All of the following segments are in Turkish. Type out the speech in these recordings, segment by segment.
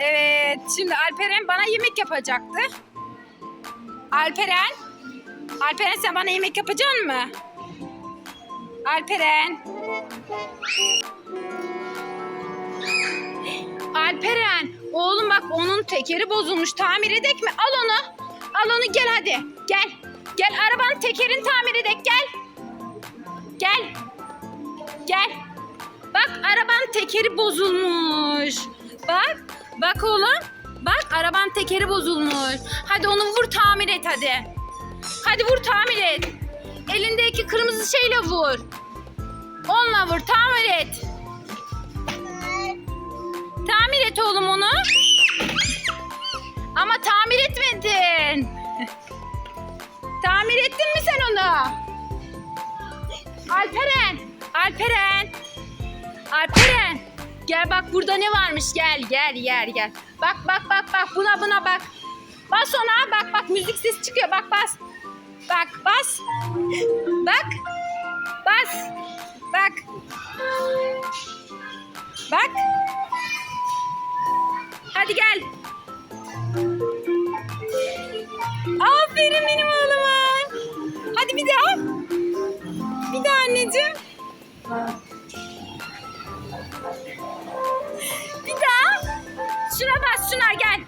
Evet, şimdi Alperen bana yemek yapacaktı. Alperen, Alperen sen bana yemek yapacaksın mı? Alperen. Alperen, oğlum bak onun tekeri bozulmuş. Tamir edek mi? Al onu. Al onu gel hadi. Gel. Gel arabanın tekerini tamir edek gel. Gel. Gel. Bak arabanın tekeri bozulmuş. Bak. Bak oğlum. Bak arabanın tekeri bozulmuş. Hadi onu vur tamir et hadi. Hadi vur tamir et. Elindeki kırmızı şeyle vur. Onunla vur tamir et. Tamir et oğlum onu. Gel bak burada ne varmış gel gel gel gel. Bak bak bak bak buna buna bak. Bas ona bak bak müzik sesi çıkıyor bak bas. Bak bas. Bak. Bas. Bak. Bak. Hadi gel. Aferin benim oğluma. Hadi bir daha. Bir daha anneciğim. Şuna bas şuna gel.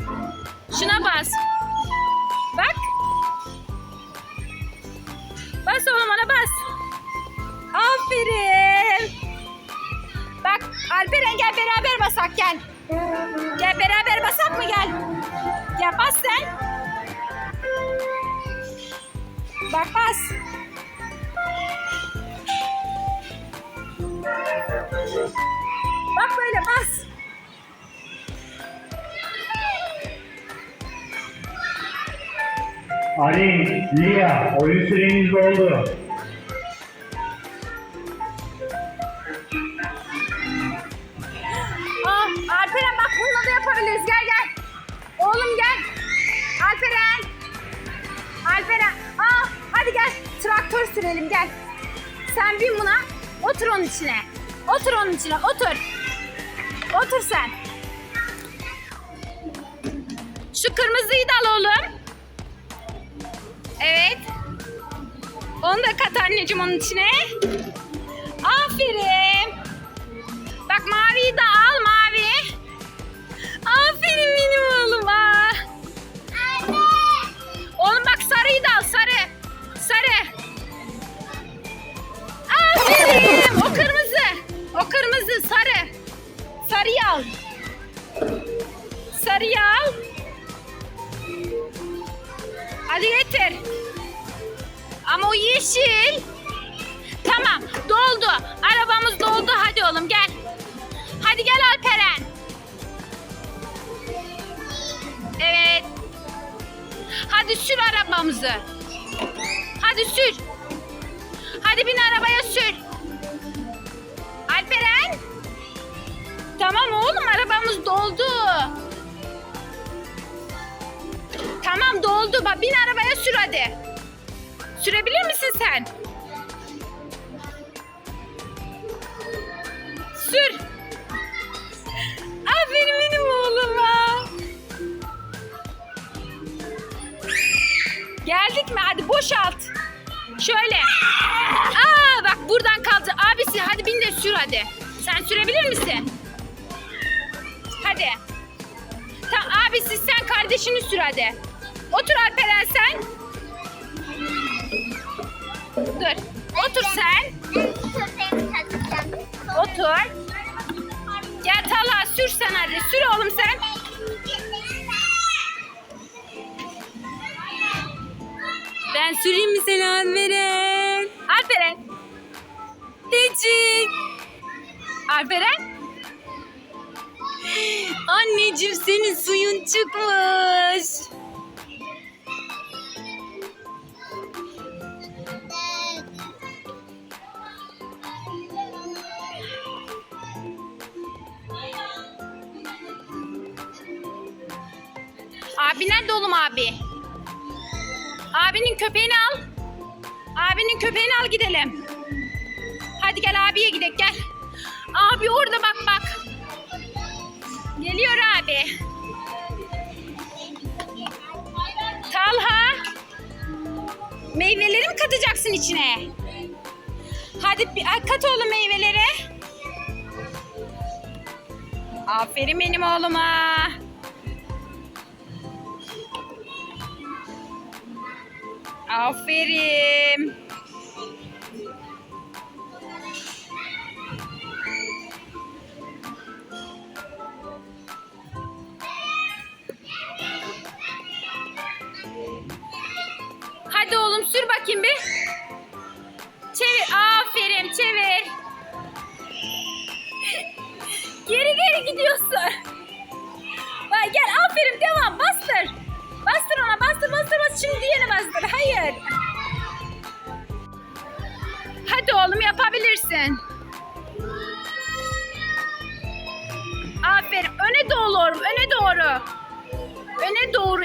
Şuna bas. Bak. Bas oğlum ona bas. Aferin. Bak Alperen gel beraber basak gel. Gel beraber basak mı gel? Gel bas sen. Bak bas. Bak böyle bas. Ali, Lia, oyun süreniz doldu. Ah, Alperen bak bununla da yapabiliriz. Gel gel. Oğlum gel. Alperen. Alperen. Ah, hadi gel. Traktör sürelim gel. Sen bin buna. Otur onun içine. Otur onun içine. Otur. Otur sen. Şu kırmızıyı da al oğlum. Evet. Onu da kat anneciğim onun içine. Aferin. Bak maviyi de al mavi. Aferin benim oğluma. Oğlum bak sarıyı da al sarı. Sarı. Aferin. O kırmızı. O kırmızı sarı. Sarıyı al. Sarıyı al. Hadi getir. Ama o yeşil. Tamam doldu. Arabamız doldu. Hadi oğlum gel. Hadi gel Alperen. Evet. Hadi sür arabamızı. Hadi sür. Hadi bin arabaya sür. Alperen. Tamam oğlum arabamız doldu. Tamam doldu. Bak bin arabaya sür hadi. Sürebilir misin sen? Sür. Aferin benim oğluma. Geldik mi? Hadi boşalt. Şöyle. Aa bak buradan kaldı. Abisi hadi bin de sür hadi. Sen sürebilir misin? Hadi. Tamam abisi sen kardeşini sür hadi. Otur Alperen sen. Dur. Otur sen. Otur. Gel Talha sür sen hadi. Sür oğlum sen. Ben süreyim mi seni Alperen? Alperen. Decik. Alperen. Anneciğim senin suyun çıkmış. Abi nerede oğlum abi? Abinin köpeğini al. Abinin köpeğini al gidelim. Hadi gel abiye gidelim gel. Abi orada bak bak. Geliyor abi. Talha. Meyveleri mi katacaksın içine? Hadi kat oğlum meyveleri. Aferin benim oğluma. Aferin. Hadi oğlum sür bakayım bir. Çevir. Aferin çevir. Geri geri gidiyorsun. Bak gel aferin devam bastır.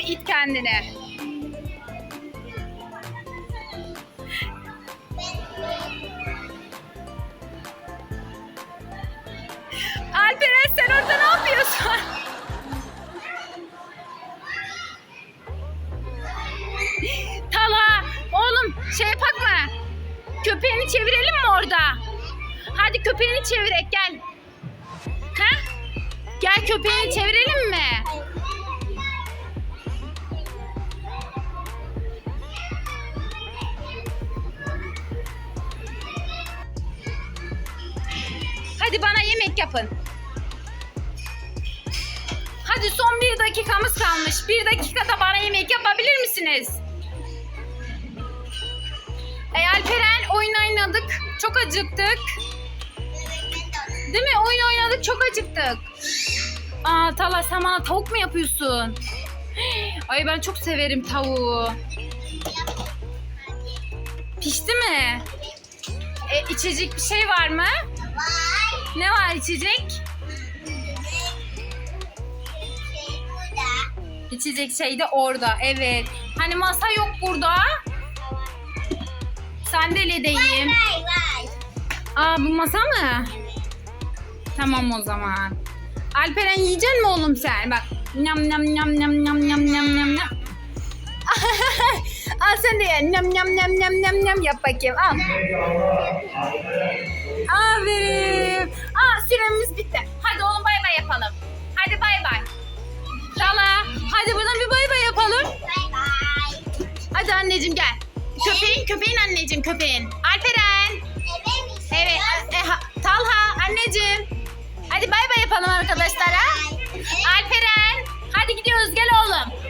İt kendini. Alperen sen orada ne yapıyorsun? Talha oğlum şey yapak mı? Köpeğini çevirelim mi orada? Hadi köpeğini çevirek gel. Ha? Gel köpeğini çevirelim mi? Hadi bana yemek yapın. Hadi son bir dakikamız kalmış. Bir dakikada bana yemek yapabilir misiniz? E Alperen oyun oynadık. Çok acıktık. Değil mi? Oyun oynadık çok acıktık. Aa Tala sen bana tavuk mu yapıyorsun? Ay ben çok severim tavuğu. Pişti mi? E, içecek bir şey var mı? Ne var içecek? İçecek şey de orada. Evet. Hani masa yok burada. Sandalyedeyim. Vay vay. Aa bu masa mı? Tamam o zaman. Alperen yiyecek mi oğlum sen? Bak. Nam nam nam nam nam nam nam nam. Al sen de ye. Nem nem nem nem nem nem yap bakayım. Al. Aferin. Aa süremiz bitti. Hadi oğlum bay bay yapalım. Hadi bay bay. Dala. Hadi buradan bir bay bay yapalım. Bay bay. Hadi anneciğim gel. Köpeğin köpeğin anneciğim köpeğin. Alperen. Evet. E, Talha anneciğim. Hadi bay bay yapalım arkadaşlara. Alperen. Hadi gidiyoruz gel oğlum.